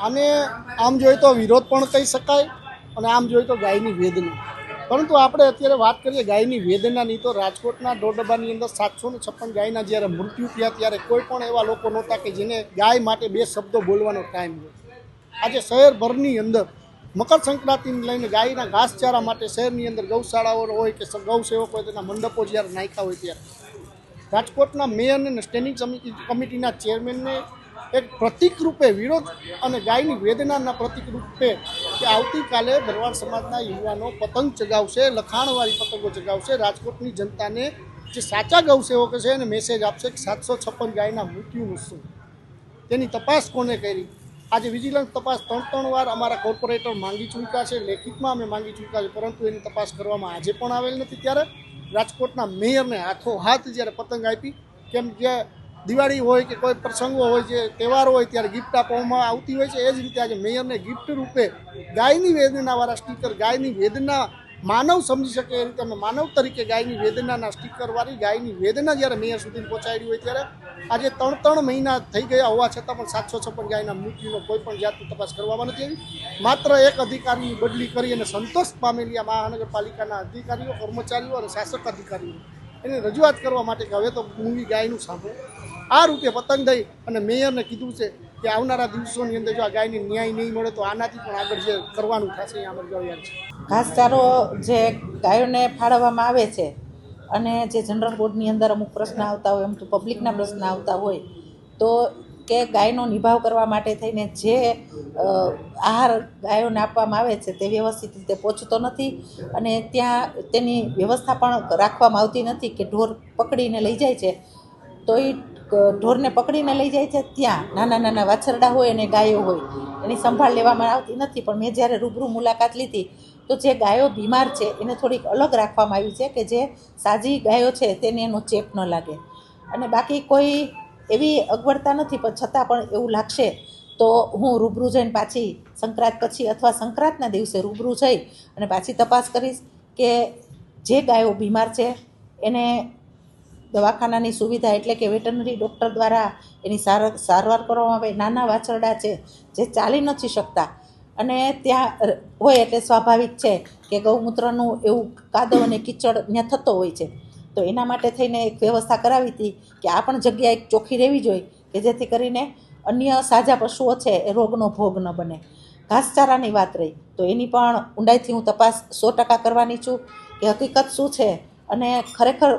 આને આમ જોઈએ તો વિરોધ પણ કહી શકાય અને આમ જોઈએ તો ગાયની વેદના. પરંતુ આપણે અત્યારે વાત કરીએ ગાયની વેદનાની, તો રાજકોટના ડોડબાની અંદર સાતસો ને છપ્પન ગાયના જ્યારે મૃત્યુ થયા ત્યારે કોઈ પણ એવા લોકો નહોતા કે જેને ગાય માટે બે શબ્દો બોલવાનો ટાઈમ હોય. આજે શહેરભરની અંદર મકર સંક્રાંતિને લઈને ગાયના ઘાસચારા માટે શહેરની અંદર ગૌશાળાઓ હોય કે ગૌસેવકો હોય તેના મંડપો જ્યારે નાખ્યા હોય ત્યારે. રાજકોટના મેયર અને સ્ટેન્ડિંગ કમિટીના ચેરમેનને એક પ્રતિક રૂપે વિરોધ અને ગાયની વેદનાના પ્રતિક રૂપે કે આવતીકાલે ભરવાડ સમાજના યુવાનો પતંગ ચગાવશે, લખાણવાળી પતંગો ચગાવશે, રાજકોટની જનતાને જે સાચા ગૌસેવકો છે એને મેસેજ આપશે કે સાતસો છપ્પન ગાયના મૃત્યુનું શું તેની તપાસ કોને કરી? આજે વિજિલન્સ તપાસ ત્રણ ત્રણ વાર અમારા કોર્પોરેટર માંગી ચૂક્યા છે, લેખિતમાં અમે માંગી ચૂક્યા છે, પરંતુ એની તપાસ કરવામાં આજે પણ આવેલ નથી. ત્યારે રાજકોટના મેયરને હાથો હાથ જ્યારે પતંગ આપી, કેમ કે દિવાળી હોય કે કોઈ પ્રસંગો હોય છે તહેવારો હોય ત્યારે ગિફ્ટ આપવામાં આવતી હોય છે. એ જ રીતે આજે મેયરને ગિફ્ટ રૂપે ગાયની વેદનાવાળા સ્ટીકર ગાયની વેદના માનવ સમજી શકે એ રીતે અમે માનવ તરીકે ગાયની વેદનાના સ્ટીકરવાળી ગાયની વેદના જ્યારે મેયર સુધી પહોંચાડી હોય ત્યારે આજે ત્રણ ત્રણ મહિના થઈ ગયા હોવા છતાં પણ સાતસો છપ્પન ગાયના મૃત્યુનો કોઈ પણ જાતની તપાસ કરવામાં નથી આવી. માત્ર એક અધિકારીની બદલી કરી અને સંતોષ પામેલી આ મહાનગરપાલિકાના અધિકારીઓ, કર્મચારીઓ અને શાસક અધિકારીઓ. એને રજૂઆત કરવા માટે કે હવે તો મૂવી ગાયનું સાંભળો. આ રૂપે પતંગ દઈ અને મેયરને કીધું છે કે આવનારા દિવસોની અંદર જો આ ગાયને ન્યાય નહીં મળે તો આનાથી પણ આગળ જે કરવાનું થશે એ અમારે જવાબ છે. ઘાસચારો જે ગાયોને ફાળવવામાં આવે છે અને જે જનરલ બોર્ડની અંદર અમુક પ્રશ્ન આવતા હોય, એમ તો પબ્લિકના પ્રશ્ન આવતા હોય, તો કે ગાયનો નિભાવ કરવા માટે થઈને જે આહાર ગાયોને આપવામાં આવે છે તે વ્યવસ્થિત રીતે પહોંચતો નથી અને ત્યાં તેની વ્યવસ્થા પણ રાખવામાં આવતી નથી કે ઢોર પકડીને લઈ જાય છે, તો એ ઢોરને પકડીને લઈ જાય છે ત્યાં. નાના નાના વાછરડા હોય અને ગાયો હોય. એની સંભાળ લેવામાં આવતી નથી, પણ મેં જ્યારે રૂબરૂ મુલાકાત લીધી, તો જે ગાયો બીમાર છે, એને થોડીક અલગ રાખવામાં આવી છે કે જે સાજી ગાયો છે, તેને એનો ચેપ ન લાગે. અને બાકી કોઈ એવી અગવડતા નથી, પણ છતાં પણ એવું લાગશે, તો હું રૂબરૂ જઈને પાછી સંક્રાંત પછી અથવા સંક્રાંતના દિવસે રૂબરૂ જઈ અને પાછી તપાસ કરીશ કે જે ગાયો બીમાર છે, એને દવાખાનાની સુવિધા એટલે કે વેટરનરી ડૉક્ટર દ્વારા એની સાર, સારવાર કરવામાં આવે, નાના વાછરડા છે, જે ચાલી નથી શકતા. અને ત્યાં હોય એટલે સ્વાભાવિક છે કે ગૌમૂત્રનું એવું કાદવ અને કીચડ ત્યાં થતો હોય છે. તો એના માટે થઈને એક વ્યવસ્થા કરાવી હતી કે આ પણ જગ્યા એક ચોખ્ખી રહેવી જોઈએ, કે જેથી કરીને અન્ય સાજા પશુઓ છે એ રોગનો ભોગ ન બને. ઘાસચારાની વાત રહી, તો એની પણ ઊંડાઈથી હું તપાસ સો ટકા કરવાની છું કે હકીકત શું છે અને ખરેખર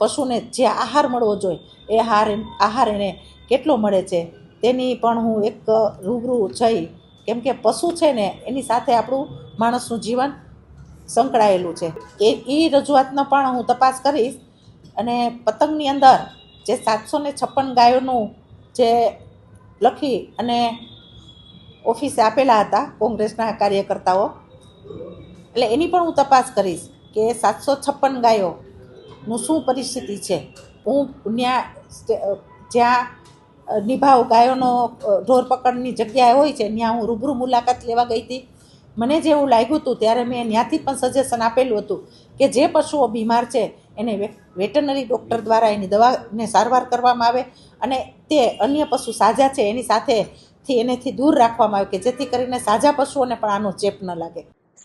પશુને જે આહાર મળવો જોઈએ, એ આહાર આહાર એને કેટલો મળે છે, તેની પણ હું એક રૂબરૂ જઈ, કેમ કે પશુ છે ને, એની સાથે આપણું માણસનું જીવન સંકળાયેલું છે. એ એ રજૂઆતનો પણ હું તપાસ કરીશ અને પતંગની અંદર જે સાતસો ને છપ્પન ગાયોનું જે લખી અને ઓફિસે આપેલા હતા કોંગ્રેસના કાર્યકર્તાઓ, એટલે એની પણ હું તપાસ કરીશ કે સાતસો છપ્પન ગાયોનું શું પરિસ્થિતિ છે? હું ત્યાં જ્યાં નિભાવ ગાયોનો ઢોરપકડની ઢોર પકડની જગ્યાએ હોય છે ત્યાં હું રૂબરૂ મુલાકાત લેવા ગઈ હતી. મને જેવું લાગ્યું હતું ત્યારે મેં ત્યાંથી પણ સજેશન આપેલું હતું કે જે પશુઓ બીમાર છે, એને વે- વેટરનરી ડૉક્ટર દ્વારા એની દવાને સારવાર કરવામાં આવે અને તે અન્ય પશુ સાજા છે, એની સાથેથી એનેથી દૂર રાખવામાં આવે કે જેથી કરીને સાજા પશુઓને પણ આનો ચેપ ન લાગે.